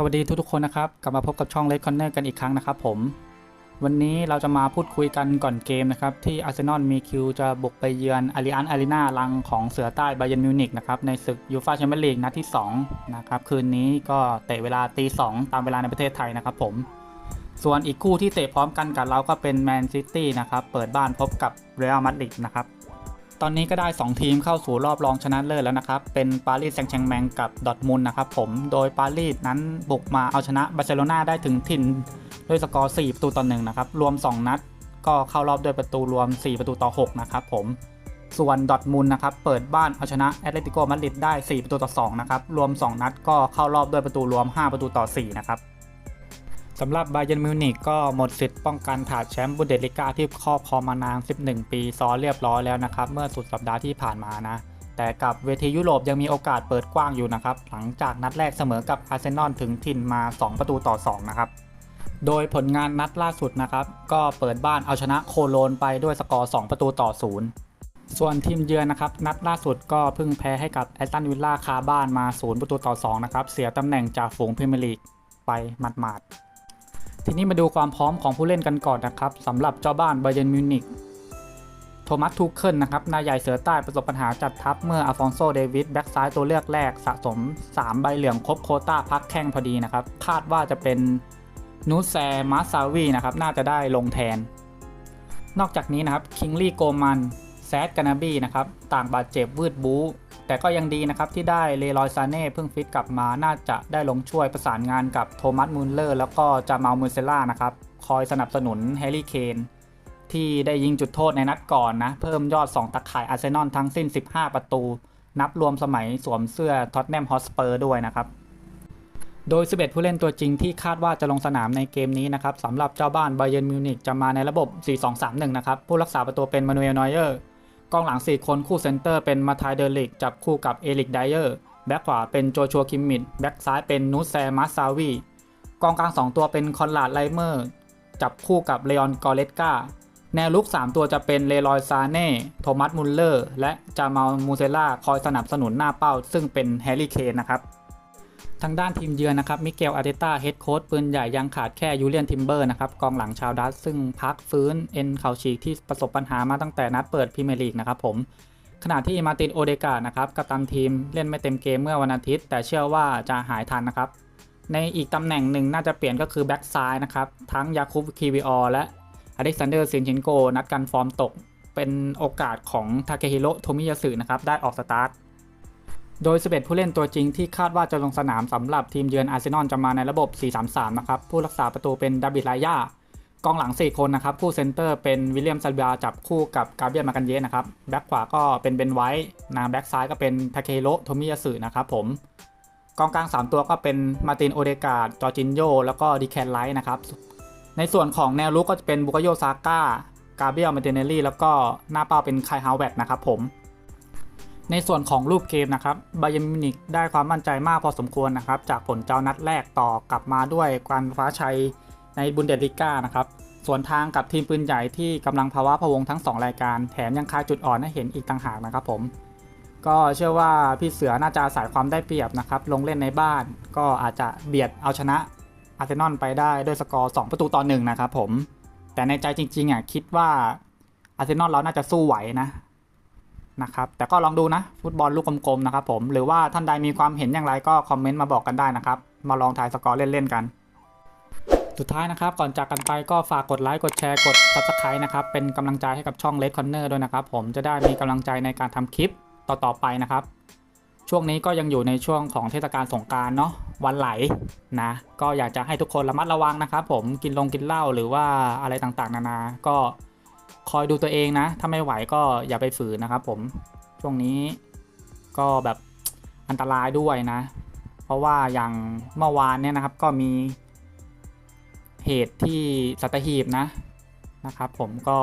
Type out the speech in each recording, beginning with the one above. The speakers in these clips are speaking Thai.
สวัสดีทุกๆคนนะครับกลับมาพบกับช่อง Red Corner กันอีกครั้งนะครับผม วันนี้เราจะมาพูดคุยกันก่อนเกมนะครับ ที่อาร์เซนอลมีคิวจะบุกไปเยือนอาริอันอารีนาลังของเสือใต้ไบเยนมิวนิกนะครับ ในศึกยูฟาแชมเปี้ยนลีกนัดที่ 2 นะครับ คืนนี้ก็เตะเวลาตีสองตามเวลาในประเทศไทยนะครับผม ส่วนอีกคู่ที่เตะพร้อมกันกับเราก็เป็นแมนซิตี้นะครับ เปิดบ้านพบกับเรอัลมาดริดนะครับ ตอนนี้ก็ได้ 2 ทีมเข้าสู่รอบรองชนะเลิศแล้วนะครับ เป็นปารีสแซงต์แชร์แมงกับดอทมุนนะครับผม โดยปารีสนั้นบุกมาเอาชนะบาร์เซโลนาได้ถึงถิ่นด้วยสกอร์4ประตูต่อ1นะครับ รวม 2 นัด ก็เข้ารอบด้วยประตูรวม 4 ประตูต่อ 6 นะครับผม ส่วนดอทมุนนะครับ เปิดบ้านเอาชนะแอตเลติโกมาดริดได้ 4 ประตูต่อ 2 นะครับ รวม 2 นัดก็เข้ารอบด้วยประตูรวม 5 ประตูต่อ 4 นะครับ สำหรับบาเยนมิวนิกก็หมดสิทธิ์ป้องกันถาดแชมป์บุนเดสลิก้าที่ครอบครองมานาน 11 ปีซ้อนเรียบร้อยแล้วนะครับ เมื่อสุดสัปดาห์ที่ผ่านมานะ แต่กับเวทียุโรปยังมีโอกาสเปิดกว้างอยู่นะครับ หลังจากนัดแรกเสมอกับอาร์เซนอลถึงถิ่นมา 2 ประตูต่อ 2 นะครับ โดยผลงานนัดล่าสุดนะครับ ก็เปิดบ้านเอาชนะโคโลนไปด้วยสกอร์ 2 ประตูต่อ 0 ส่วนทีมเยือนนะครับ นัดล่าสุดก็เพิ่งแพ้ให้กับแอสตันวิลล่าคาบ้านมา 0 ประตูต่อ 2 นะครับ เสียตำแหน่งจากฝูงพรีเมียร์ลีกไปหมาดๆ ทีนี้มาดูความพร้อมของผู้เล่นกันก่อนนะครับสำหรับเจ้าบ้านไบเยนมิวนิกโทมัสทูเคิลนะครับนายใหญ่เสือใต้ประสบปัญหาจัดทัพเมื่ออัลฟองโซเดวิดแบ็กซ้ายตัวเลือกแรกสะสม 3 ใบเหลืองครบโคต้าพักแข้งพอดีนะครับ คาดว่าจะเป็นนูแซมาซาวีนะครับน่าจะได้ลงแทน นอกจากนี้นะครับคิงลี่โกมันแซดกานาบีนะครับต่างบาดเจ็บวืดบู๊ แต่ก็ยังดีนะครับที่ได้เลรอยซาเน่เพิ่งฟิตกลับมาน่าจะได้ลงช่วยประสานงานกับโทมัสมูลเลอร์แล้วก็จามาลมูเซล่านะครับคอยสนับสนุนแฮร์รี่เคนที่ได้ยิงจุดโทษในนัดก่อนนะ เพิ่มยอด 2 ตะข่ายอาร์เซนอลทั้งสิ้น 15 ประตู นับรวมสมัยสวมเสื้อท็อตแนมฮอสเปอร์ด้วยนะครับ โดย 11 ผู้เล่นตัวจริงที่คาดว่าจะลงสนามในเกมนี้นะครับสำหรับเจ้าบ้านไบเยนมิวนิกจะมาในระบบ 4-2-3-1 นะครับ ผู้รักษาประตูเป็นมานูเอลนอยเออร์ กองหลัง 4 คนคู่เซนเตอร์เป็นมาทายเดลิกจับคู่กับเอลิกไดเออร์แบ็กขวาเป็นโจชัวคิมมิดแบ็กซ้ายเป็นนูแซมาซาวีกองกลาง 2 ตัวเป็นคอนลาดไลเมอร์ จับคู่กับเลออนกอเลสกาแนวลุก 3 ตัวจะเป็นเลรอยซาเน่ โทมัสมุลเลอร์ และจามาลมูเซล่าคอยสนับสนุนหน้าเป้า ซึ่งเป็นแฮร์รี่เคนนะครับ ทางด้านทีมเยือนนะครับ มิเกลอาร์เตต้าเฮดโค้ชปืนใหญ่ยังขาดแค่ยูเลียนทิมเบอร์นะครับกองหลังชาวดัตซึ่งพักฟื้นเอ็นเข่าฉีกที่ประสบปัญหามาตั้งแต่นัดเปิดพรีเมียร์ลีกนะครับผมขณะที่มาตินโอเดกานะครับกัปตันทีมเล่นไม่เต็มเกมเมื่อวันอาทิตย์ แต่เชื่อว่าจะหายทันนะครับ ในอีกตำแหน่งหนึ่งน่าจะเปลี่ยนก็คือแบ็กซ้ายนะครับทั้งยาคุบคีวิออและอเล็กซานเดอร์ซินชินโกนัดกันฟอร์มตก เป็นโอกาสของทาเคฮิโร่โทมิยาสึนะครับได้ออกสตาร์ท โดย 11 ผู้เล่นตัวจริงที่คาดว่าจะลงสนามสำหรับทีมเยือนอาร์เซนอลจะมาในระบบ 4-3-3 นะครับ ผู้รักษาประตูเป็นดาบิดลายากองหลัง 4 คนนะครับ คู่เซนเตอร์เป็นวิลเลียมซัลเบียจับคู่กับกาเบียมากันเยสนะครับ แบ็คขวาก็เป็นเบนไวท์นะแบ็คซ้ายก็เป็นทาเคโรโทมิยาสึนะครับผม กองกลาง 3 ตัวก็เป็นมาตินโอเดกาดจอจินโยแล้วก็ดิแคนไลท์นะครับ ในส่วนของแนวลุกก็จะเป็นบุกโยซาก้ากาเบียลมาเตเนลลี่แล้วก็หน้าเป้าเป็นไคฮาวเวตนะครับผม ในส่วนของรูปเกมนะครับบาเยมินิกได้ความมั่นใจมากพอสมควรนะครับ จากผลเจ้านัดแรกต่อกลับมาด้วยการฟ้าชัยในบุนเดสลิก้านะครับ ส่วนทางกับทีมปืนใหญ่ที่กำลังภาวะพะวงทั้ง 2 รายการ แถมยังคาจุดอ่อนให้เห็นอีกต่างหากนะครับผม ก็เชื่อว่าพี่เสือน่าจะอายความได้เปรียบนะครับ ลงเล่นในบ้าน ก็อาจจะเบียดเอาชนะอาร์เซนอลไปได้ด้วยสกอร์ 2 ประตูต่อหนึ่งนะครับผม แต่ในใจจริงๆอะคิดว่าอาร์เซนอลเราน่าจะสู้ไหวนะ นะครับแต่ก็ลองดูนะฟุตบอลลูกกลมๆนะครับผมหรือว่าท่านใดมีความเห็นอย่างไรก็คอมเมนต์มาบอกกันได้นะครับมาลองทายสกอร์เล่นๆกัน สุดท้ายนะครับก่อนจากกันไปก็ฝากกดไลค์กดแชร์กด subscribe นะครับเป็นกำลังใจให้กับช่อง Red Corner ด้วยนะครับผมจะได้มีกำลังใจในการทำคลิปต่อๆไปนะครับ ช่วงนี้ก็ยังอยู่ในช่วงของเทศกาลสงการเนาะวันไหลนะก็อยากจะให้ทุกคนระมัดระวังนะครับผมกินลงกินเหล้าหรือว่าอะไรต่างๆ นานา ก็ คอยดูตัวเองนะ ถ้าไม่ไหวก็อย่าไปฝืนนะครับผม ช่วงนี้ก็แบบอันตรายด้วยนะ เพราะว่าอย่างเมื่อวานเนี่ยนะครับก็มีเหตุที่สัตหีบนะนะครับผมก็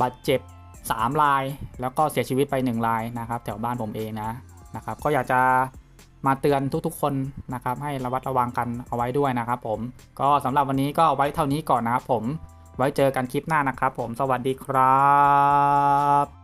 บาดเจ็บ 3 ราย แล้วก็เสียชีวิตไป 1 รายนะครับ แถวบ้านผมเองนะนะครับ ก็อยากจะมาเตือนทุกๆคนนะครับ ให้ระวัดระวังกันเอาไว้ด้วยนะครับผมก็สำหรับวันนี้ก็ไว้เท่านี้ก่อนนะครับผม ไว้เจอกันคลิปหน้านะครับผมสวัสดีครับ